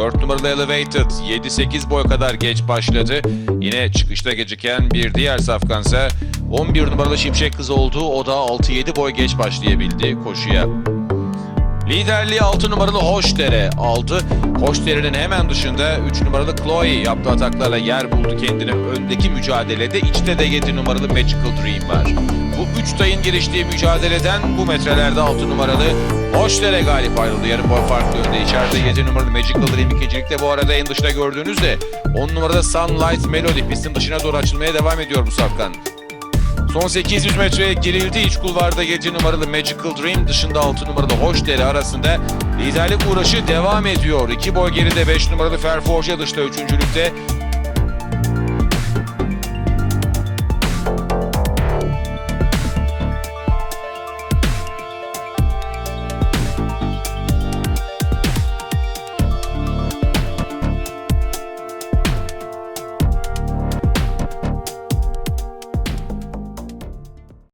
4 numaralı Elevated 7-8 boy kadar geç başladı. Yine çıkışta geciken bir diğer safkansa 11 numaralı Şimşek Kız oldu. O da 6-7 boy geç başlayabildi koşuya. Liderliği 6 numaralı Hoşdere aldı. Hoşdere'nin hemen dışında 3 numaralı Chloe yaptığı ataklarla yer buldu kendini. Öndeki mücadelede içte de 7 numaralı Magical Dream var. Bu 3 tayın giriştiği mücadeleden bu metrelerde 6 numaralı Hoşdere galip ayrıldı. Yarım boy farklı önde. İçeride 7 numaralı Magical Dream ikincilikte bu arada en dışta gördüğünüzde 10 numaralı Sunlight Melody pistin dışına doğru açılmaya devam ediyor bu safkan. Son 800 metreye girildi. İç kulvarda 7 numaralı Magical Dream dışında 6 numaralı Hoşdere arasında liderlik uğraşı devam ediyor. 2 boy geride 5 numaralı Fairforge dışta 3. lükte